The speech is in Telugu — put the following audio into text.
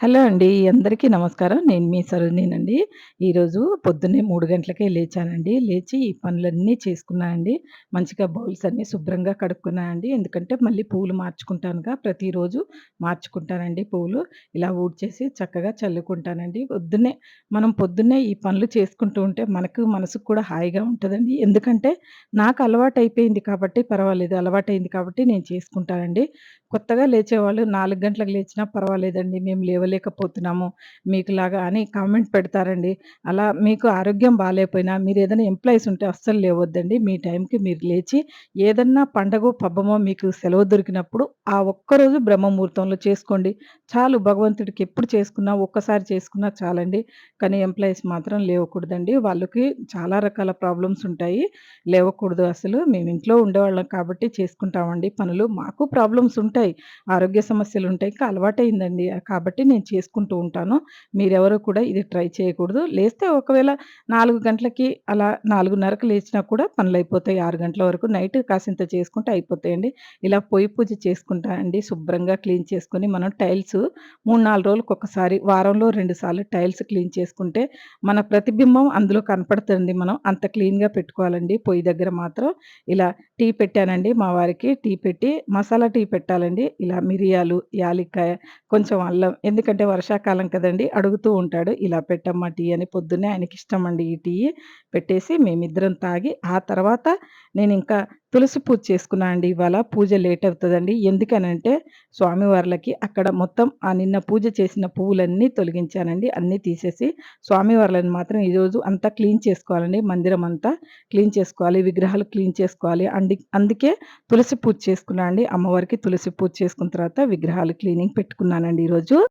హలో అండి. అందరికీ నమస్కారం. నేను మీ సరోజనేనండి ఈరోజు పొద్దున్నే మూడు గంటలకే లేచానండి. లేచి ఈ పనులన్నీ చేసుకున్నానండి మంచిగా బౌల్స్ అన్నీ శుభ్రంగా కడుక్కున్నానండి ఎందుకంటే మళ్ళీ పువ్వులు మార్చుకుంటానుగా ప్రతిరోజు మార్చుకుంటానండి పువ్వులు. ఇలా ఊడ్చేసి చక్కగా చల్లుకుంటానండి. పొద్దున్నే మనం పొద్దున్నే ఈ పనులు చేసుకుంటూ ఉంటే మనకు మనసుకు కూడా హాయిగా ఉంటుందండి ఎందుకంటే నాకు అలవాటు అయిపోయింది కాబట్టి పర్వాలేదు. అలవాటైంది కాబట్టి నేను చేసుకుంటానండి. కొత్తగా లేచేవాళ్ళు నాలుగు గంటలకు లేచినా పర్వాలేదండి. మేము లేవలేకపోతున్నాము మీకులాగా అని కామెంట్ పెడతారండి. అలా మీకు ఆరోగ్యం బాగాలేకపోయినా మీరు ఏదైనా ఎంప్లాయీస్ ఉంటే అస్సలు లేవద్దండి మీ టైంకి మీరు లేచి ఏదన్నా పండగో, పబ్బమో మీకు సెలవు దొరికినప్పుడు ఆ ఒక్కరోజు బ్రహ్మముహూర్తంలో చేసుకోండి. చాలు భగవంతుడికి ఎప్పుడు చేసుకున్నా ఒక్కసారి చేసుకున్నా చాలండి. కానీ ఎంప్లాయీస్ మాత్రం లేవకూడదండి. వాళ్ళకి చాలా రకాల ప్రాబ్లమ్స్ ఉంటాయి. లేవకూడదు అసలు. మేము ఇంట్లో ఉండేవాళ్ళం కాబట్టి చేసుకుంటామండి పనులు. మాకు ప్రాబ్లమ్స్ ఉంటాయి. ఆరోగ్య సమస్యలు ఉంటాయి ఇంకా అలవాటైందండి కాబట్టి నేను నేను చేసుకుంటూ ఉంటాను. మీరెవరు కూడా ఇది ట్రై చేయకూడదు. లేస్తే ఒకవేళ నాలుగు గంటలకి అలా 4:30కి లేచినా కూడా పనులు అయిపోతాయి ఆరు గంటల వరకు. నైట్ కాసింత చేసుకుంటే అయిపోతాయండి. ఇలా పొయ్యి పూజ చేసుకుంటా అండి. శుభ్రంగా క్లీన్ చేసుకొని మనం టైల్స్ 3, 4 రోజులకొకసారి వారంలో 2 సార్లు టైల్స్ క్లీన్ చేసుకుంటే మన ప్రతిబింబం అందులో కనపడుతుంది మనం. అంత క్లీన్‌గా పెట్టుకోవాలండి. పొయ్యి దగ్గర మాత్రం ఇలా టీ పెట్టానండి మా వారికి. టీ పెట్టి మసాలా టీ పెట్టాలండి. ఇలా మిరియాలు, యాలిక్కాయ, కొంచెం అల్లం ఎందుకంటే ఎందుకంటే వర్షాకాలం కదండీ! అడుగుతూ ఉంటాడు. ఇలా పెట్టమ్మా టీ అని పొద్దున్నే ఆయనకి ఇష్టం అండి ఈ టీ. పెట్టేసి మేమిద్దరం తాగి ఆ తర్వాత నేను ఇంకా తులసి పూజ చేసుకున్నా అండి ఇవాళ. పూజ లేట్ అవుతుందండి ఎందుకనంటే స్వామివార్లకి అక్కడ మొత్తం ఆ నిన్న పూజ చేసిన పువ్వులన్నీ తొలగించానండి. అన్నీ తీసేసి స్వామివార్లను మాత్రం ఈరోజు అంతా క్లీన్ చేసుకోవాలండి. మందిరం అంతా క్లీన్ చేసుకోవాలి. విగ్రహాలు క్లీన్ చేసుకోవాలి. అండి అందుకే తులసి పూజ చేసుకున్నా అండి. అమ్మవారికి తులసి పూజ చేసుకున్న తర్వాత విగ్రహాలు క్లీనింగ్ పెట్టుకున్నానండి ఈరోజు.